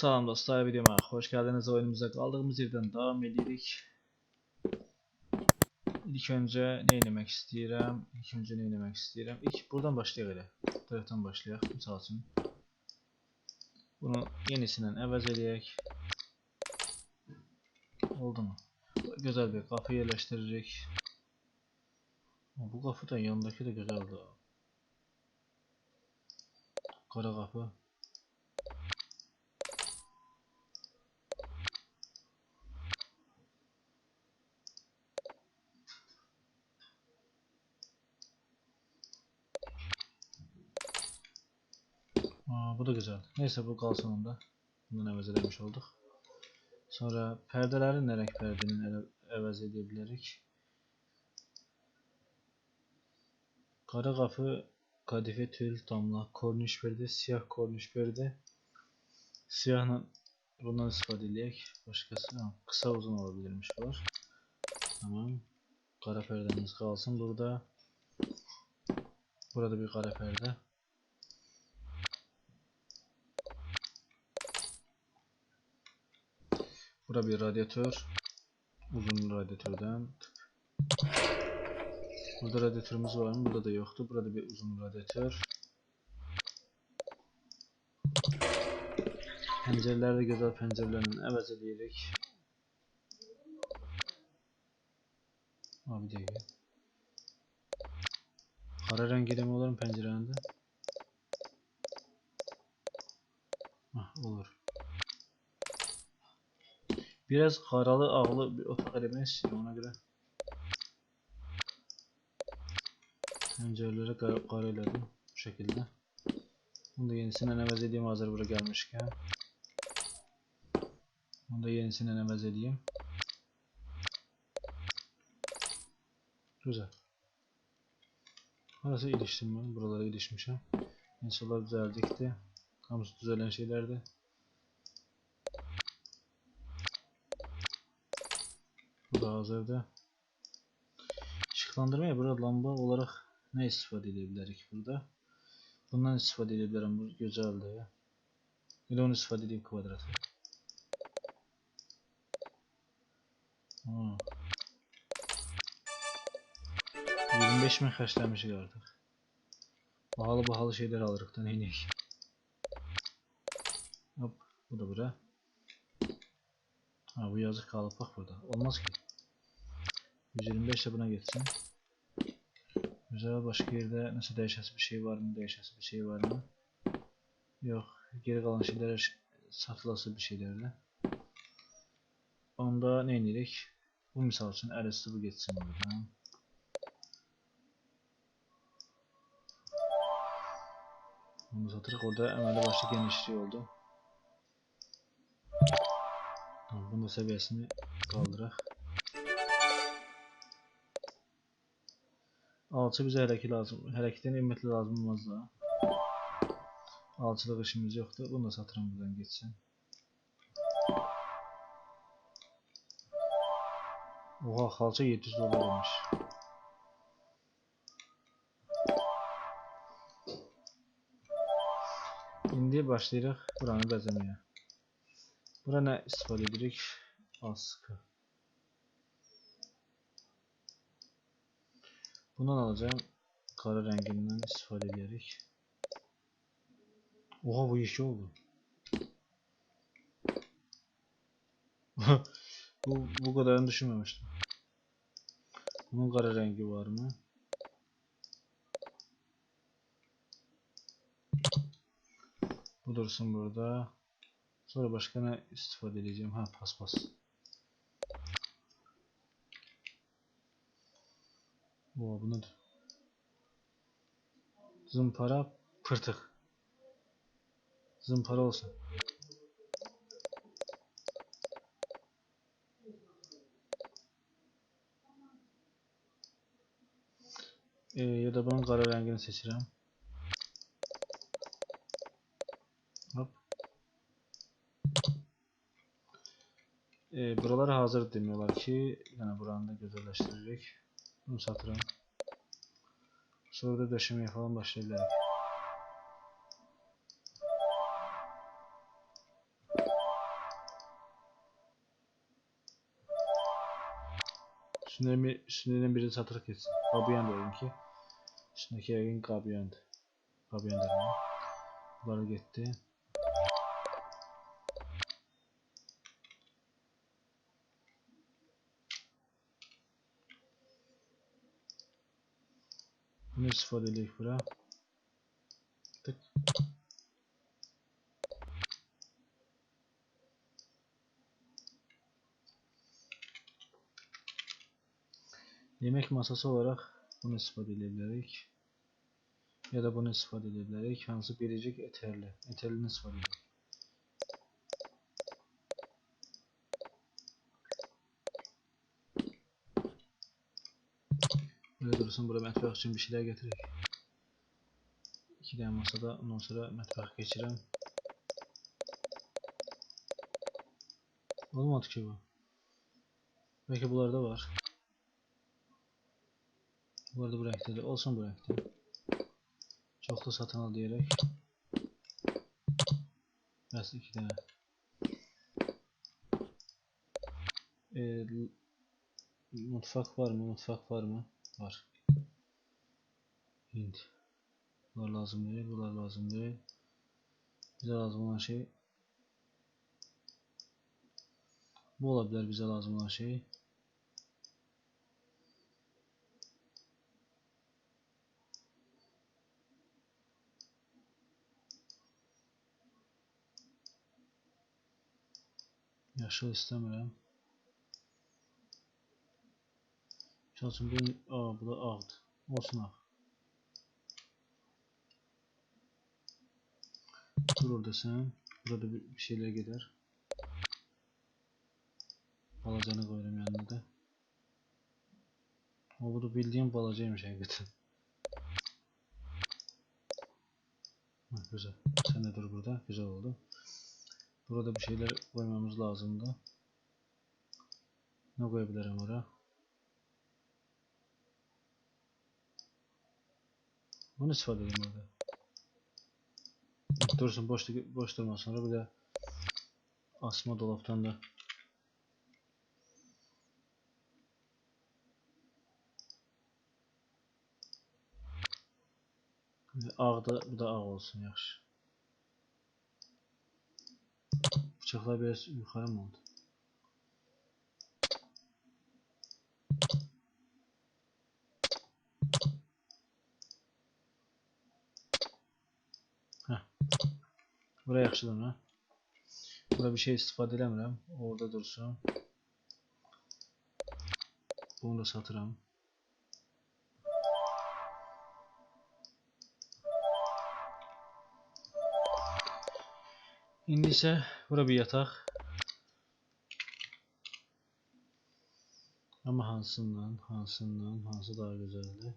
Salam dostlar, videoma hoş geldiniz. Oyunumuza kaldığımız yerden devam edirik. İlk önce ne eləmək istəyirəm? İlk önce ne eləmək istəyirəm? İlk buradan başlayaq elə. Tərəfdən başlayaq. Misal üçün. Bunu yenisindən əvəz eləyək. Oldu mu? Gözəl bir qapı yerləşdiririk. Bu qapı da yanındakı da gözəldir. Qara qapı. Aa, bu da güzel. Neyse bu kalsın onda. Bundan əvəz eləmiş olduq. Sonra pərdələri nə rəng pərdənin ələ- əvəz edə bilərik? Qara qapı, kadife tül, damla, korniş verdi, siyah korniş verdi. Siyahla bundan istifadə edək. Başqası, ha, qısa uzun ola bilirmiş bunlar. Tamam. Qara pərdəmiz qalsın burada. Burada bir qara pərdə. Burada bir radyatör. Uzun radyatörden. Burada radyatörümüz var mı? Burada da yoktu. Burada bir uzun radyatör. Pencerelerde güzel pencerelerini əvəz edirik. Abi değil. Kara rengi de mi olur mu pencerende? Hah, olur. Biraz karalı ağlı bir otak elemek istiyorum ona göre. Pencereleri kara, karaladım bu şekilde. Bunu da yenisinden əvəz edeyim hazır bura gelmişken. Bunu da yenisinden əvəz edeyim. Güzel. Burası iliştim ben. Buralara ilişmişim. İnşallah düzeldikti. Hamısı düzelen şeylerdi. Bu da hazırda. Işıklandırmaya burada lamba olarak ne istifade edebilirik burada? Bundan istifade edebilirim. Bu güzeldi ya. Bir de onu istifade edeyim kvadratı. Ha. 25 mi kaçlamışık artık. Pahalı pahalı şeyler alırık da neymiş. Hop bu da bura. Ha bu yazık kalıp bak burada. Olmaz ki. 125 de buna geçsin. Güzel başka yerde nasıl değişesi bir şey var mı? Değişesi bir şey var mı? Yok. Geri kalan şeyler satılası bir şeylerle. Onda ne indirik? Bu misal için LSD bu geçsin buradan. Bunu satırıq orada əməli başlı genişlik oldu. Bunun da seviyesini kaldıraq. Alçı bize hərəkət lazım. Hərəkətdən ümumiyyətlə lazım olmaz da. Alçılıq işimiz yoxdur. Bunu da satıram buradan geçsin. Oha xalça 700 dolar olmuş. İndi başlayırıq buranı bəzəməyə. Bura nə istifadə edirik? Askı. Bundan alacağım. Qara rəngindən istifadə edərik. Oha bu iki oldu. bu bu kadarını düşünmemiştim. Bunun kara rengi var mı? Bu dursun burada. Sonra başka ne istifade edeceğim? Ha paspas. Bu bu nedir? Zımpara pırtık. Zımpara olsun. Ee, ya da bunun kara rengini seçeceğim. Hop. Ee, buraları hazır demiyorlar ki yani buranı da güzelleştirecek. Bunu satıram. Sonra da döşemeye falan başlayabilirim. Üstünden, bir, üstünden biri satırık etsin. Kabiyan diyorum ki. Üstündeki evin kabiyandı. Kabiyan derim. Bunları gitti. Bunu istifade edeyim bura. Tık. Yemek masası olarak bunu istifade edebiliriz. Ya da bunu istifade edebiliriz. Hansı biricik eterli. Eterlini istifade edelim. Dursun burada mətbəx için bir şeyler getirik. İki tane masada ondan sonra mətbəx geçirəm. Olmadı ki bu. Belki bunlarda var. Bu arada bu de olsun bu renkte. Çok da satın al. Biraz iki tane. Ee, l- mutfak var mı? Mutfak var mı? Var. Hint. Bunlar lazım değil. Bunlar lazım değil. Bize lazım olan şey bu olabilir bize lazım olan şey. Yaşıl istemiyorum. Çalışın bu, aa, bu da ağdı. Olsun ağ. Dur orada sen. Burada bir, şeyler gider. Balacanı koyarım yanına da. O bu da bildiğim balacaymış hakikaten. Ha, güzel. Sen de dur burada. Güzel oldu. Burada bir şeyler koymamız lazımdı. Ne koyabilirim oraya? Bunu istifade edeyim orada. Dursun boş, boş durma sonra bir de asma dolaptan da ağ da bu da ağ olsun yaxşı. Bıçaklar biraz yukarı mı oldu? Heh. Buraya yaxşıdır ha. Burada bir şey istifadə eləmirəm. Orada dursun. Bunu da satıram. İndi isə bura bir yataq. Amma hansından, hansından, hansı daha gözəldir?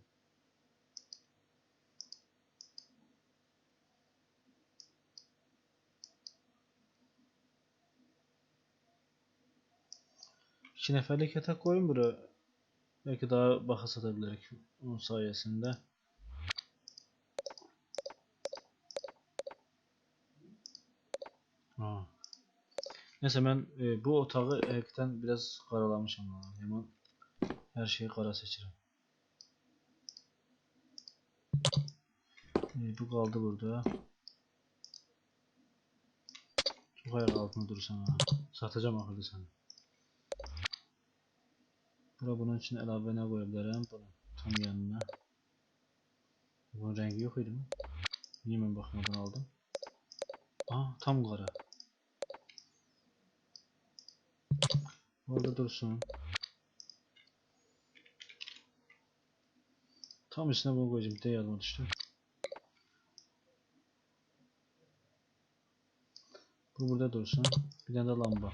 İki nəfərlik yataq koyun bura. Belki daha baha satabilirik onun sayesinde. Ha. Neyse ben e, bu otağı həqiqətən biraz qaralamışam. ha. Yaman her şeyi qara seçirəm. E, bu qaldı burada. Çok ayak altında durursan ha. Satacağım axırda səni. Bura bunun için əlavə nə qoya bilərəm? Bunu tam yanına. Bunun rengi yok idi mi? Niye ben bakmadan aldım? Aa tam qara. Orada dursun. Tam üstüne bunu koyacağım. Bir de yadıma düştü. Bu burada dursun. Bir tane de lamba.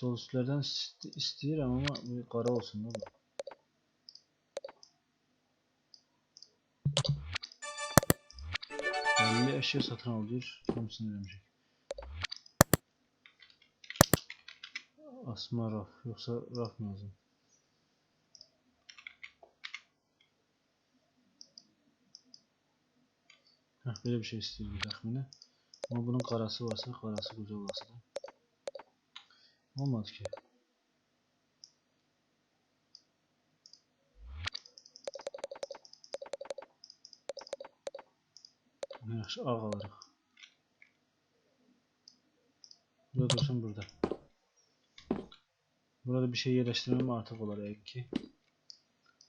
Stol üstlerden ist- istiyorum ama bir kara olsun da bu. eşya satın al diyor. Hamısını vermeyecek. Asma raf. Yoksa raf lazım. Heh, böyle bir şey istiyor tahmini. Ama bunun karası varsa karası güzel olsa da. Olmadı ki. Yaxşı ağ alırıq. Burada dursun burada. Burada bir şey yerleştirmem artık olar eğer ki.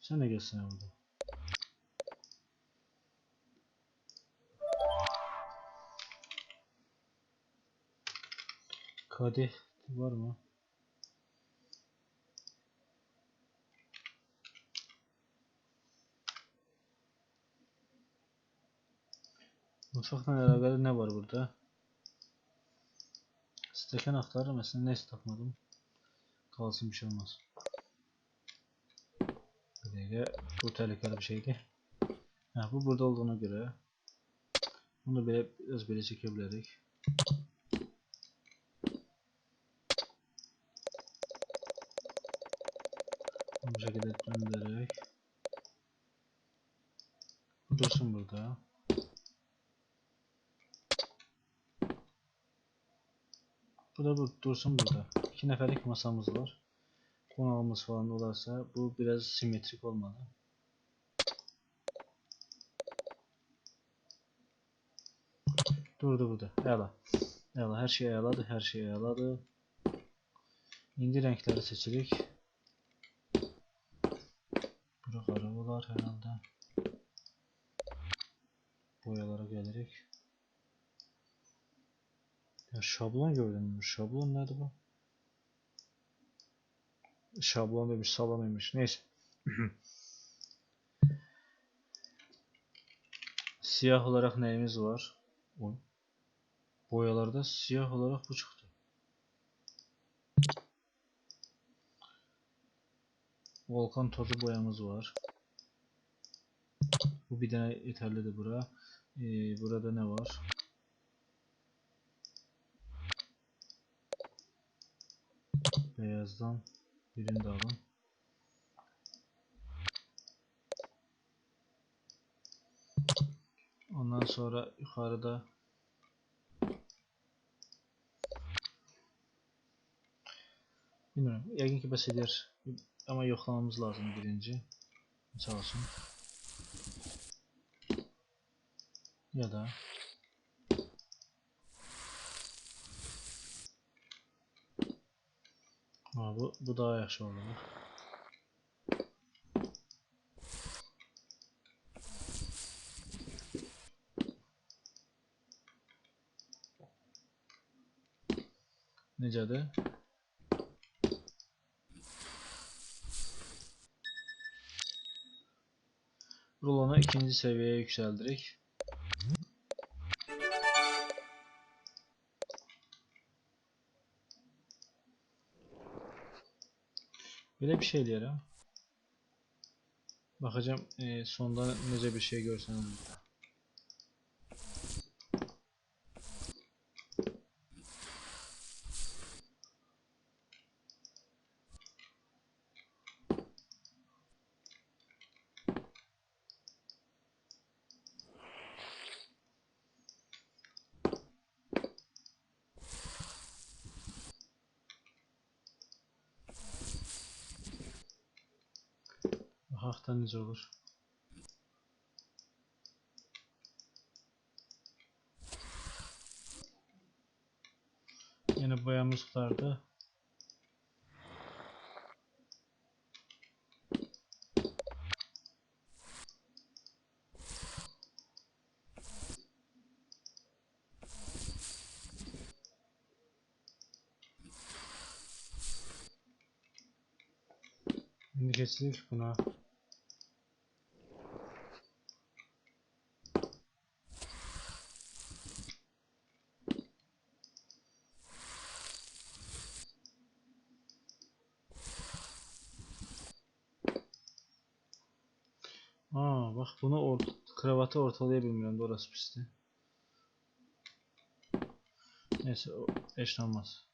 Sen de gelsin burada. Kadeh var mı? Mutfakla alakalı ne var burada? Stekan aktarır mesela neyse takmadım. Kalsın bir şey olmaz. Bir dakika, bu tehlikeli bir şeydi. Ha, bu burada olduğuna göre bunu da biraz böyle çekebiliriz. Bu şekilde döndürerek dursun burada. Bu da bu dursun burada. İki neferlik masamız var. Konağımız falan olarsa bu biraz simetrik olmalı. Durdu burada. Əla. Əla. Hər şey əladır. Hər şey əladır. İndi renkləri seçirik. Bura qara olar hər halda. Boyalara gelirik. Ya şablon gördüm. Şablon nerede bu? Şablon demiş, salonuymuş. Neyse. siyah olarak neyimiz var? Oy. Boyalarda siyah olarak bu çıktı. Volkan tozu boyamız var. Bu bir tane yeterlidir bura. Ee, burada ne var? Beyazdan birini de alın. Ondan sonra yukarıda Bilmiyorum. Yəqin ki bəs edər. Ama yoxlamamız lazım birinci. Sağ olsun. Ya da Bu, bu daha yaxşı olur. Necədir? Rulonu ikinci seviyeye yükseldirik. Böyle bir şey eləyərəm. Baxacağım e, sonda necə bir şey görsəniz burada. Necə olur. Yine boyamız kurtardı. Şimdi geçtik buna. Aa bak bunu ort kravatı ortalayabilmiyorum orası pisti. Neyse o eşlenmez.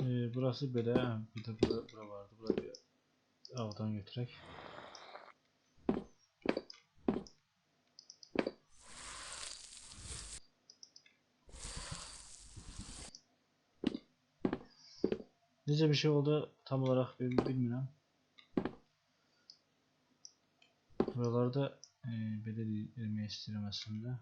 Ee, burası böyle bir de bura, bura vardı. Burayı bir avdan götürek. Necə bir şey oldu tam olarak bil- bilmirəm. Buralarda e, belə demək istəyirəm əslində.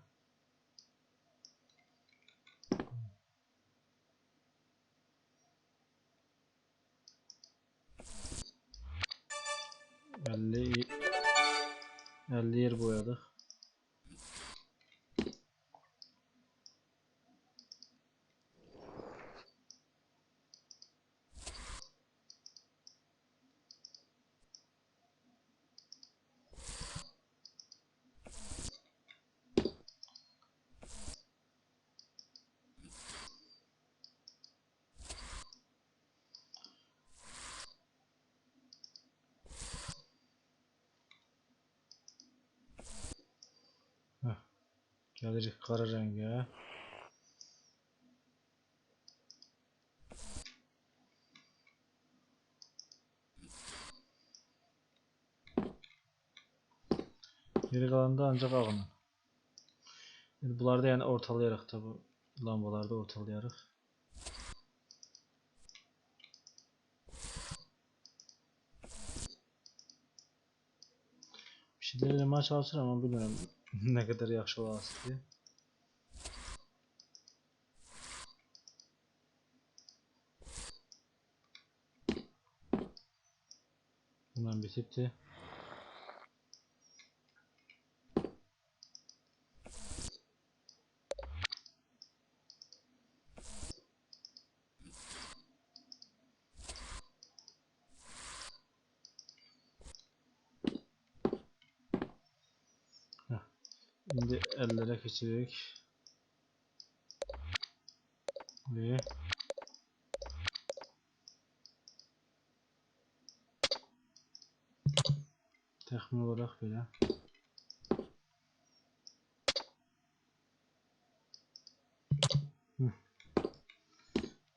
Gəlirik qara rəngə. Geri qalanında ancaq ağını. İndi bunları da yəni ortalayaraq da bu lambaları da ortalayarıq. Bir şeylər eləməyə çalışıram amma bilmirəm nə qədər yaxşı olardı. Bundan bitibdi. Şimdi ellere geçirerek ve Təxmin olaraq belə. Hı.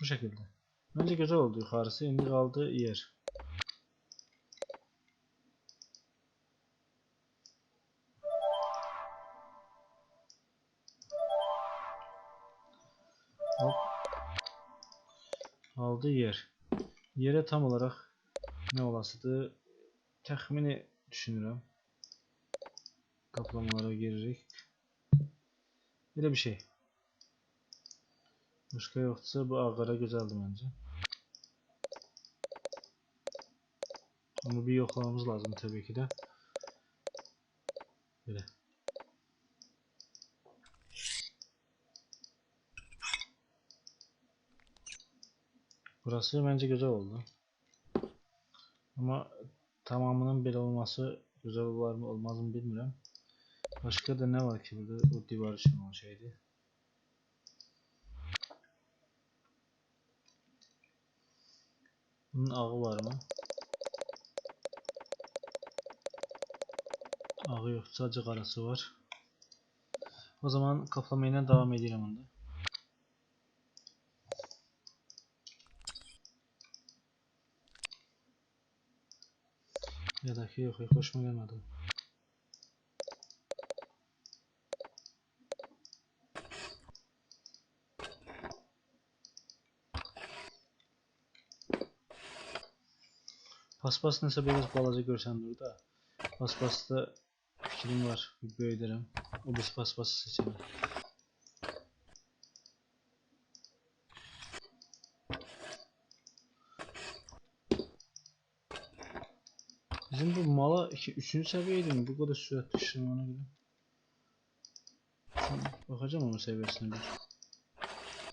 Bu şekilde. Bence güzel oldu yukarısı. Şimdi kaldı yer. Tam olarak ne olasıdır? Təxmini düşünürəm. Kaplamalara giririk. Belə bir şey. Başka yoksa bu ağara güzeldi bence. Ama bir yoklamamız lazım tabii ki de. Böyle. Burası bence güzel oldu. Ama tamamının böyle olması güzel var mı olmaz mı bilmiyorum. Başka da ne var ki burada bu divar için olan şeydi. Bunun ağı var mı? Ağı yok sadece karası var. O zaman kaplamaya devam edelim onda. Ya da yok yok hoşuma gelmedi. Paspas nəsə biraz balaca görsəndir da. Paspasda fikrim var, bir böyüdərəm. O biz paspası seçelim. Bizim bu mala 2 3. seviyeydi mi? Bu kadar sürat düşürüm ona göre. Bakacağım onun seviyesine bir.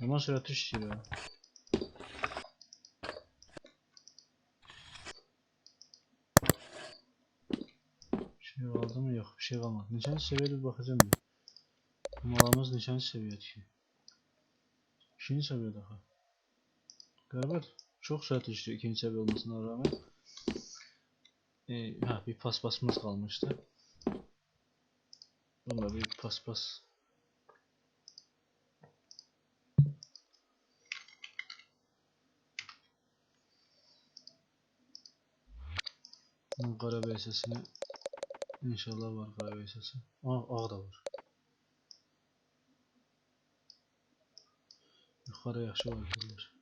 Yaman sürat düşüyor ya. Bir şey kaldı mı? Yok bir şey kalmadı. Neçen seviyede bir bakacağım bir. Malımız neçənci səviyyədir ki? İkinci səviyyədə ha. Qərbət çox sürətli işliyor ikinci səviyyə olmasına rağmen. E, ha bir paspasımız kalmıştı. Bunda bir paspas. Bunun Qara VS'sini inşallah var Qara VS'si. Ağ, ağ da var. Yuxarı yaxşı var deyirlər.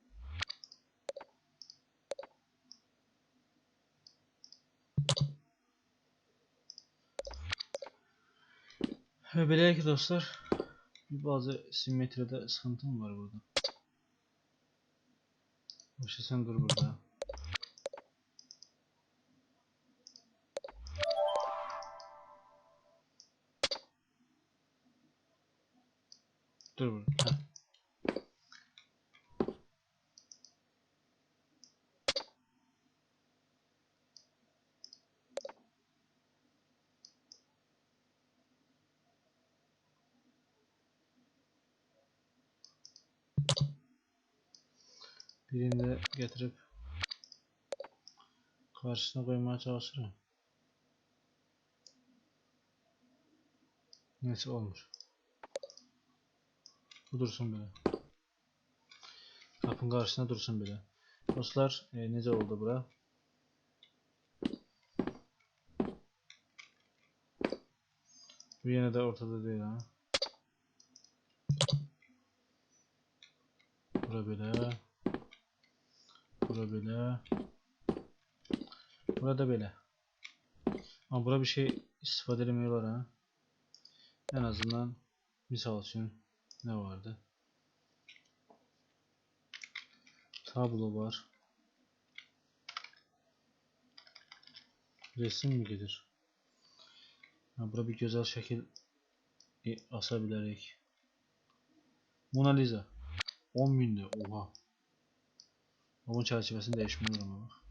Belə ki dostlar, bazı simmetriyada sıxıntım var burada. Başa sen dur burada. Dur burada. Birini de getirip karşısına koymaya çalışırım. Neyse olmuş. Bu dursun böyle. Kapın karşısına dursun böyle. Dostlar e, nece oldu bura? Bu yine de ortada değil ha. Bura böyle. Bura böyle. Burada böyle. Ama bura bir şey istifade edemiyorlar ha. En azından misal için ne vardı? Tablo var. Resim mi gelir? Ha, bura bir güzel şekil e, asabilerek. Mona Lisa. 10 binde. Oha. Onun çerçevesini değişmiyor ama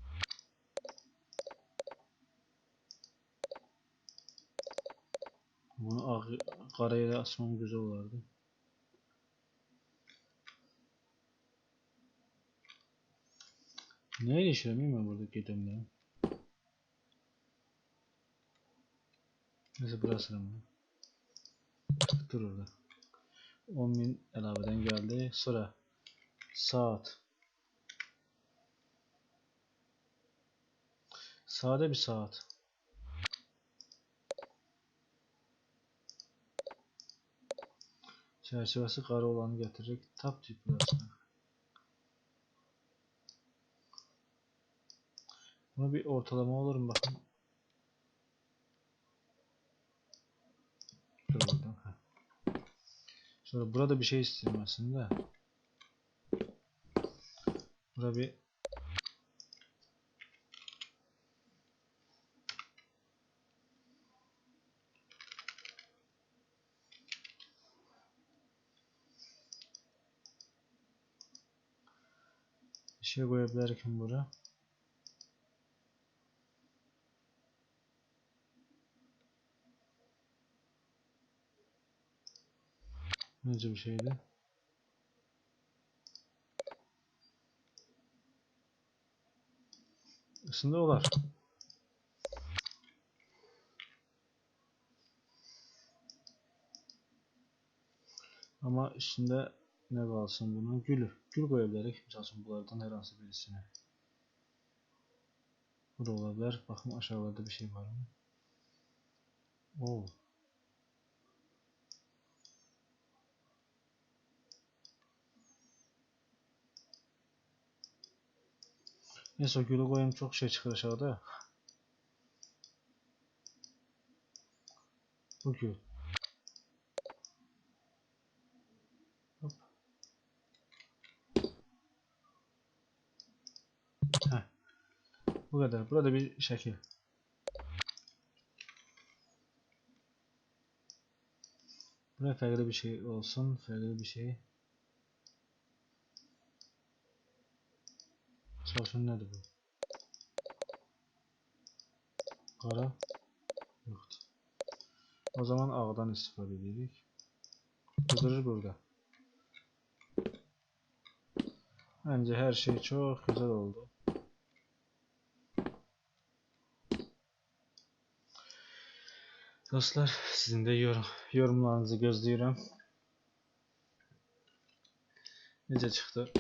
Bunu ağ, karayla asmam güzel olardı. Ne ilişkilemeyim ben burada gedemle? Neyse burası mı? Dur orada. 10.000 elaveden geldi. Sıra saat. Sade bir saat. Çerçevesi kara olanı getirecek. Tap tip burası. Buna bir ortalama olur mu bakın. Dur burada bir şey istiyorum aslında. Burada bir şey koyabilirim buraya. Nece bir şeydi? Aslında olar. Ama içinde Nə qalsın buna? Gül. Gül qoya bilərik. Misal üçün, bunlardan hər hansı birisini. Bura ola bilər. Baxın, aşağılarda bir şey varmı? Oo. Neyse, gülü qoyayım. Çox şey çıxır aşağıda. Bu gül. Bu kadar. Burada bir şekil. Buraya farklı bir şey olsun. Farklı bir şey. Çalışın nedir bu? Kara. Yoktu. O zaman ağdan istifade edelim. Kudurur burada. Bence her şey çok güzel oldu. Dostlar sizin de yorum, yorumlarınızı gözlüyorum. Nece çıktı?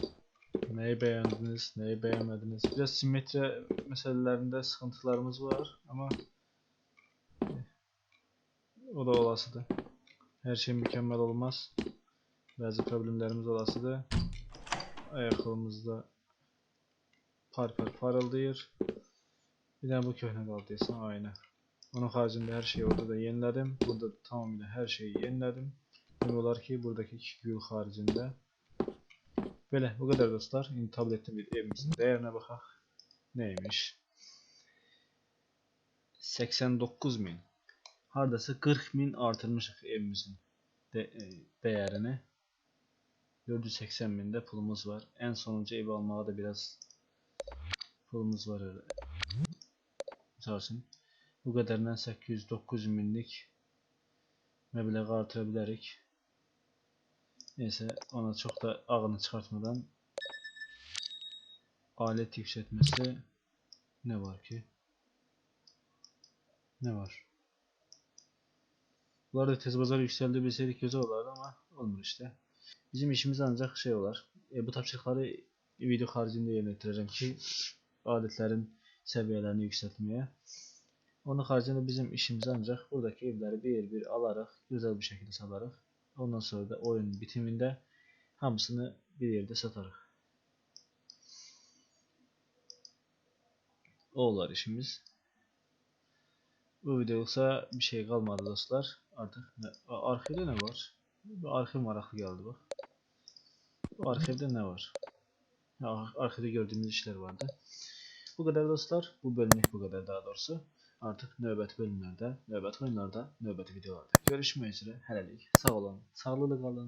Neyi beğendiniz, neyi beğenmediniz? Biraz simetri meselelerinde sıkıntılarımız var ama o da olasıdır. Her şey mükemmel olmaz. Bazı problemlerimiz olasıdır. Ayakkabımızda par par parıldayır. Bir de bu köhne kaldıysa aynı. Onun haricinde her şeyi orada da yeniledim. Burada tamamıyla her şeyi yeniledim. Demek olar ki buradaki iki gül haricinde. Böyle bu kadar dostlar. Şimdi tablette bir evimizin değerine bakak. Neymiş? 89 bin. Hardası 40 bin artırmışık evimizin de, e, değerini. 480 binde pulumuz var. En sonuncu ev almaya da biraz pulumuz var. Sağ. Bu kadarından 809 binlik meblağ artırabilirik. Neyse ona çok da ağını çıkartmadan alet yükseltmesi ne var ki? Ne var? Bu arada tez pazarı yükseldi bilseydik güzel olardı ama olmuyor işte. Bizim işimiz ancak şey olar. E, bu tapşırıkları video haricinde yerine ki aletlerin seviyelerini yükseltmeye. Onun haricinde bizim işimiz ancak buradaki evleri bir bir alarak güzel bir şekilde satarak ondan sonra da oyun bitiminde hamısını bir yerde satarız. O olar işimiz. Bu videosa bir şey kalmadı dostlar. Artık ne, ne var? Bu arka maraklı geldi bak. Bu arkada ne var? Arkada gördüğümüz işler vardı. Bu kadar dostlar. Bu bölümlük bu kadar daha doğrusu. Artık növbət bölümlərdə, növbət oyunlarda, növbəti videolarda görüşmək üzrə. Hələlik sağ olun, sağlıqlı qalın.